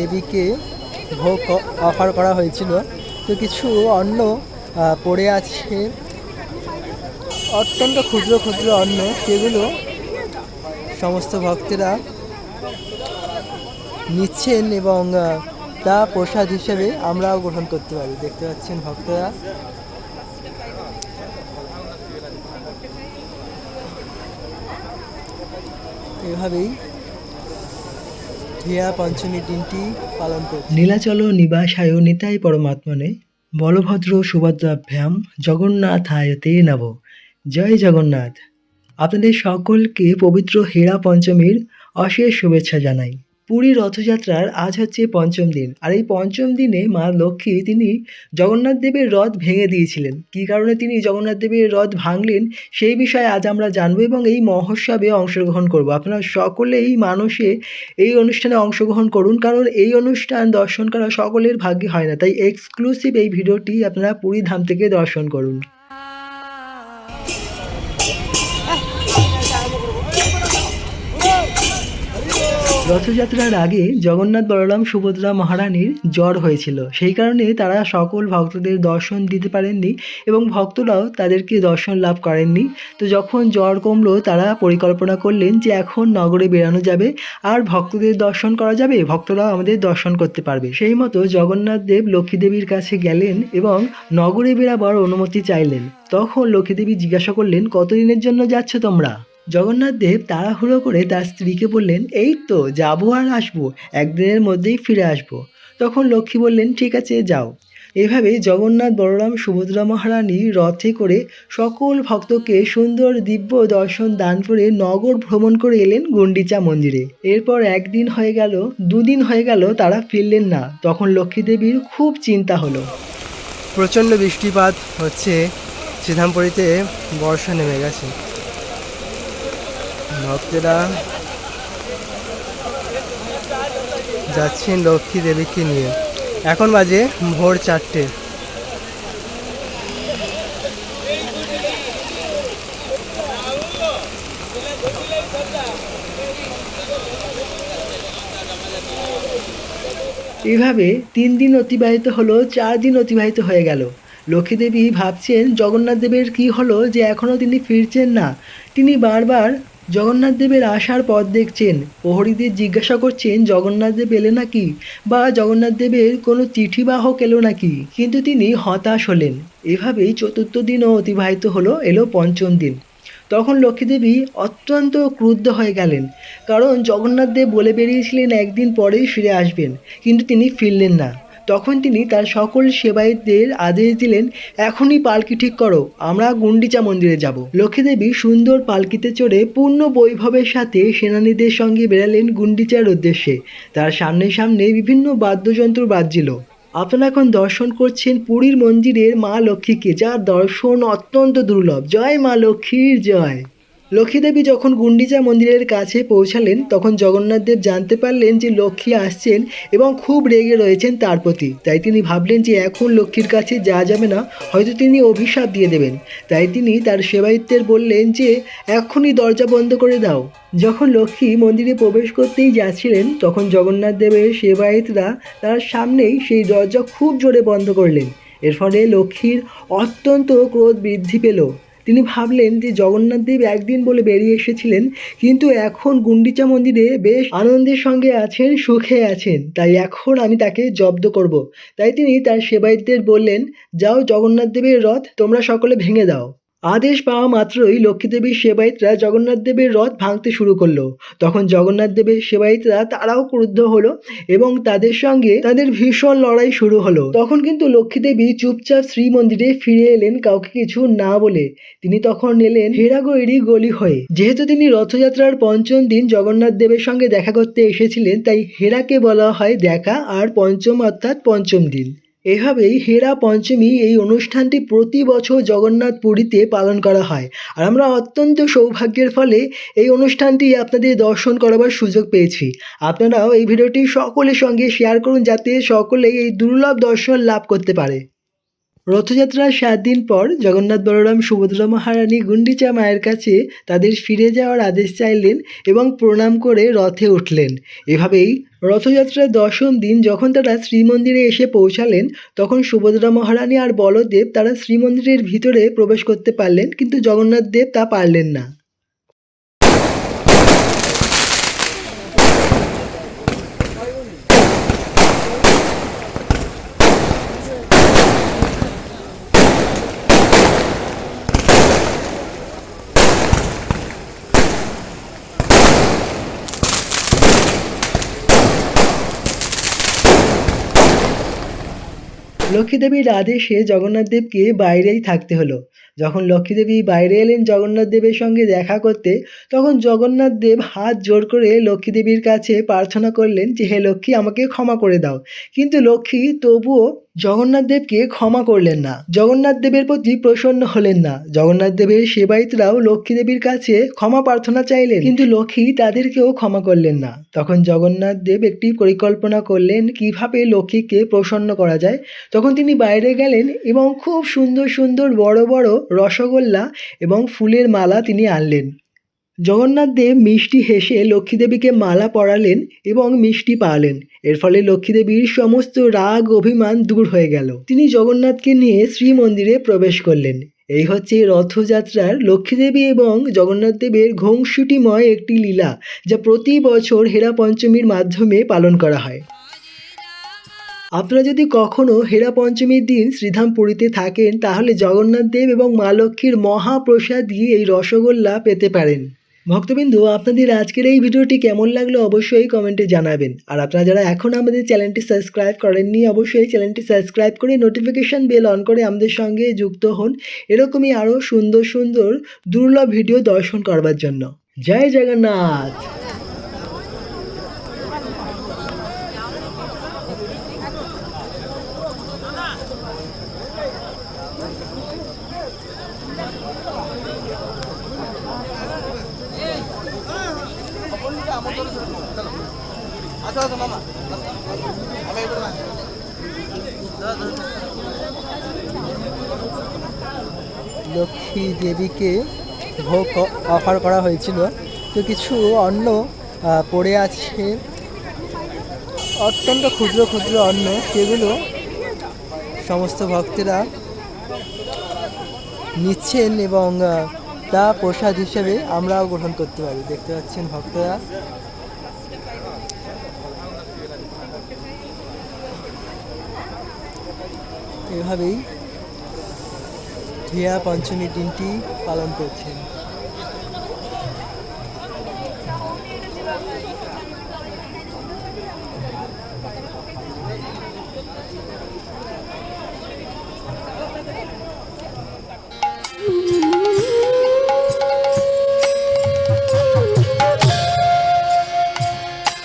দেবীকে ভোগ অফার করা হয়েছিল। তো কিছু অন্ন পড়ে আছে। অত্যন্ত ক্ষুদ্র ক্ষুদ্র অন্ন। সেগুলো সমস্ত ভক্তেরা নিচ্ছেন এবং তা প্রসাদ হিসেবে আমরাও গ্রহণ করতে পারি। দেখতে পাচ্ছেন ভক্তরা। এভাবেই হিয়া পঞ্চমী দিনটি পালন করছে। নীলাচল, নিবাসায় নিতাই পরমাত্মনে। বলভদ্র সুভদ্রাভ্যাম, জগন্নাথ আয়তে নব জয় জগন্নাথ। আপনাদের সকলকে পবিত্র হেরা পঞ্চমীর অশেষ শুভেচ্ছা জানাই। পুরী রথযাত্রার আজ হচ্ছে পঞ্চম দিন। আর এই পঞ্চম দিনে মা লক্ষ্মী তিনি জগন্নাথ দেবের রথ ভেঙে দিয়েছিলেন। কী কারণে তিনি জগন্নাথ দেবের রথ ভাঙলেন, সেই বিষয়ে আজ আমরা জানব এবং এই মহোৎসবে অংশগ্রহণ করব। আপনারা সকলেই মানুষে এই অনুষ্ঠানে অংশগ্রহণ করুন, কারণ এই অনুষ্ঠান দর্শন করা সকলের ভাগ্যে হয় না। তাই এক্সক্লুসিভ এই ভিডিওটি আপনারা পুরী ধাম থেকে দর্শন করুন। রথযাত্রার আগে জগন্নাথ বলরাম সুভদ্রা মহারানীর জ্বর হয়েছিল। সেই কারণে তারা সকল ভক্তদের দর্শন দিতে পারেননি এবং ভক্তরাও তাদেরকে দর্শন লাভ করেননি। তো যখন জ্বর কমলো, তারা পরিকল্পনা করলেন যে এখন নগরে বেরানো যাবে। আর ভক্তদের দর্শন করা যাবে, ভক্তরাও আমাদের দর্শন করতে পারবে। সেই মতো জগন্নাথ দেব লক্ষ্মী দেবীর কাছে গেলেন এবং নগরে বেরাবার অনুমতি চাইলেন। তখন লক্ষ্মী দেবী জিজ্ঞাসা করলেন, কতদিনের জন্য যাচ্ছ তোমরা? জগন্নাথ দেব তাড়াহুড়ো করে তার স্ত্রীকে বললেন, এই তো, যাব আর আসব, একদিনের মধ্যেই ফিরে আসব। তখন লক্ষ্মী বললেন, ঠিক আছে, যাও। এভাবে জগন্নাথ বলরাম, সুভদ্রা মহারানী রথে করে সকল ভক্তকে সুন্দর দিব্য দর্শন দান করে নগর ভ্রমণ করে এলেন গুন্ডিচা মন্দিরে। এরপর একদিন হয়ে গেল, দুদিন হয়ে গেল তারা ফিরলেন না। তখন লক্ষ্মী দেবীর খুব চিন্তা হলো। প্রচণ্ড বৃষ্টিপাত হচ্ছে সিধামপুরিতে বর্ষা নেমে গেছে। ভক্তেরা যাচ্ছেন লক্ষ্মী দেবীকে নিয়ে। এখন বাজে ভোর চারটে। এভাবে তিন দিন অতিবাহিত হলো, চার দিন অতিবাহিত হয়ে গেল। লক্ষ্মীদেবী ভাবছেন, জগন্নাথ দেবের কী হলো যে এখনও তিনি ফিরছেন না। তিনি বারবার জগন্নাথ দেবের আসার পথ দেখছেন। প্রহরীদের জিজ্ঞাসা করছেন, জগন্নাথ দেব এলে নাকি? বা জগন্নাথ দেবের কোনো চিঠিবাহক এলো নাকি? কিন্তু তিনি হতাশ হলেন। এভাবেই চতুর্থ দিনও অতিবাহিত হলো, এলো পঞ্চম দিন। তখন লক্ষ্মীদেবী অত্যন্ত ক্রুদ্ধ হয়ে গেলেন। কারণ জগন্নাথ দেব বলে বেরিয়েছিলেন, একদিন পরেই ফিরে আসবেন। কিন্তু তিনি ফিরলেন না। তখন তিনি তার সকল সেবায়তদের আদেশ দিলেন, এখনই পালকি ঠিক করো, আমরা গুন্ডিচা মন্দিরে যাব। লক্ষ্মীদেবী সুন্দর পালকিতে চড়ে পূর্ণ বৈভবের সাথে সেনানীদের সঙ্গে বেরালেন গুন্ডিচার উদ্দেশ্যে। তার সামনে সামনে বিভিন্ন বাদ্যযন্ত্র বাজছিল। আপনারা এখন দর্শন করছেন পুরীর মন্দিরের মা লক্ষ্মীকে, যার দর্শন অত্যন্ত দুর্লভ। জয় মা লক্ষ্মীর জয়। লক্ষ্মীদেবী যখন গুন্ডিচা মন্দিরের কাছে পৌঁছালেন, তখন জগন্নাথ দেব জানতে পারলেন যে লক্ষ্মী আসছেন এবং খুব রেগে রয়েছেন তার প্রতি। তাই তিনি ভাবলেন যে এখন লক্ষ্মীর কাছে যাওয়া যাবে না, হয়তো তিনি অভিশাপ দিয়ে দেবেন। তাই তিনি তার সেবায়িত্বের বললেন যে এখনই দরজা বন্ধ করে দাও। যখন লক্ষ্মী মন্দিরে প্রবেশ করতেই যাচ্ছিলেন, তখন জগন্নাথ দেবের সেবায়িতরা তার সামনেই সেই দরজা খুব জোরে বন্ধ করলেন। এর ফলে লক্ষ্মীর অত্যন্ত ক্রোধ বৃদ্ধি পেল। তিনি ভাবলেন যে জগন্নাথদেব একদিন বলে বেরিয়ে এসেছিলেন, কিন্তু এখন গুন্ডিচা মন্দিরে বেশ আনন্দের সঙ্গে আছেন, সুখে আছেন তাই এখন আমি তাকে জব্দ করব। তাই তিনি তার সেবায়িতদের বললেন, যাও জগন্নাথদেবের রথ, তোমরা সকলে ভেঙে দাও আদেশ পাওয়া মাত্রই লক্ষ্মীদেবীর সেবায়িতরা জগন্নাথ দেবের রথ ভাঙতে শুরু করল। তখন জগন্নাথ দেবের সেবায়িতরা তারাও ক্রুদ্ধ হলো এবং তাদের সঙ্গে তাদের ভীষণ লড়াই শুরু হলো। তখন কিন্তু লক্ষ্মীদেবী চুপচাপ শ্রী মন্দিরে ফিরে এলেন কাউকে কিছু না বলে। তিনি তখন এলেন হেরাগৈরি গলি হয়ে। যেহেতু তিনি রথযাত্রার পঞ্চম দিন জগন্নাথ দেবের সঙ্গে দেখা করতে এসেছিলেন, তাই হেরাকে বলা হয় দেখা আর পঞ্চম অর্থাৎ পঞ্চম দিন। এভাবেই হেরা পঞ্চমী এই অনুষ্ঠানটি প্রতি বছর জগন্নাথ পুরীতে পালন করা হয়। আর আমরা অত্যন্ত সৌভাগ্যের ফলে এই অনুষ্ঠানটি আপনাদের দর্শন করাবার সুযোগ পেয়েছি। আপনারাও এই ভিডিওটি সকলের সঙ্গে শেয়ার করুন যাতে সকলেই এই দুর্লভ দর্শন লাভ করতে পারে। রথযাত্রার সাত দিন পর জগন্নাথ বলরাম, সুভদ্রা মহারানী, গুন্ডিচা মায়ের কাছে তাদের ফিরে যাওয়ার আদেশ চাইলেন এবং প্রণাম করে রথে উঠলেন। এভাবেই রথযাত্রার দশম দিন যখন তারা শ্রীমন্দিরে এসে পৌঁছালেন, তখন সুভদ্রা মহারানী আর বলদেব তারা শ্রীমন্দিরের ভিতরে প্রবেশ করতে পারলেন, কিন্তু জগন্নাথ দেব তা পারলেন না। লক্ষ্মীদেবীর আদেশে জগন্নাথদেবকে বাইরেই থাকতে হলো। যখন লক্ষ্মীদেবী বাইরে এলেন জগন্নাথদেবের সঙ্গে দেখা করতে, তখন জগন্নাথদেব হাত জোর করে লক্ষ্মীদেবীর কাছে প্রার্থনা করলেন যে, হে লক্ষ্মী, আমাকে ক্ষমা করে দাও। কিন্তু লক্ষ্মী তবুও জগন্নাথ দেবকে ক্ষমা করলেন না। জগন্নাথ দেবের প্রতি প্রসন্ন হলেন না। জগন্নাথ দেবের সেবায়িতরাও লক্ষ্মী দেবীর কাছে ক্ষমা প্রার্থনা চাইলেন, কিন্তু লক্ষ্মী তাদেরকেও ক্ষমা করলেন না। তখন জগন্নাথ দেব একটি পরিকল্পনা করলেন কীভাবে লক্ষ্মীকে প্রসন্ন করা যায়। তখন তিনি বাইরে গেলেন এবং খুব সুন্দর সুন্দর বড় বড় রসগোল্লা এবং ফুলের মালা তিনি আনলেন। জগন্নাথ দেব মিষ্টি হেসে লক্ষ্মীদেবীকে মালা পরালেন এবং মিষ্টি পালেন। এর ফলে লক্ষ্মীদেবীর সমস্ত রাগ, অভিমান দূর হয়ে গেল। তিনি জগন্নাথকে নিয়ে শ্রীমন্দিরে প্রবেশ করলেন। এই হচ্ছে রথযাত্রার লক্ষ্মীদেবী এবং জগন্নাথ দেবের ঘংসুটিময় একটি লীলা, যা প্রতি বছর হেরা পঞ্চমীর মাধ্যমে পালন করা হয়। আপনারা যদি কখনো হেরা পঞ্চমীর দিন শ্রীধাম পুরীতে থাকেন, তাহলে জগন্নাথ দেব এবং মা লক্ষ্মীর মহাপ্রসাদ দিয়ে এই রসগোল্লা পেতে পারেন। ভক্তবিন্দু, আপনাদের আজকের এই ভিডিওটি কেমন লাগল অবশ্যই কমেন্টে জানাবেন। আর আপনারা যারা এখন আমাদের চ্যানেলটি সাবস্ক্রাইব করেননি, অবশ্যই চ্যানেলটি সাবস্ক্রাইব করে নোটিফিকেশান বেল অন করে আমাদের সঙ্গে যুক্ত হন। এরকমই আরও সুন্দর সুন্দর, দুর্লভ ভিডিও দর্শন করবার জন্য। জয় জগন্নাথ! লক্ষ্মী দেবীকে ভোগ অফার করা হয়েছিল। তো কিছু অন্ন পড়ে আছে। অত্যন্ত ক্ষুদ্র ক্ষুদ্র অন্ন। সেগুলো সমস্ত ভক্তেরা নিচ্ছেন এবং তা প্রসাদ হিসেবে আমরাও গ্রহণ করতে পারি। দেখতে পাচ্ছেন ভক্তরা। এভাবেই হিয়া পঞ্চমী দিনটি পালন করছেন।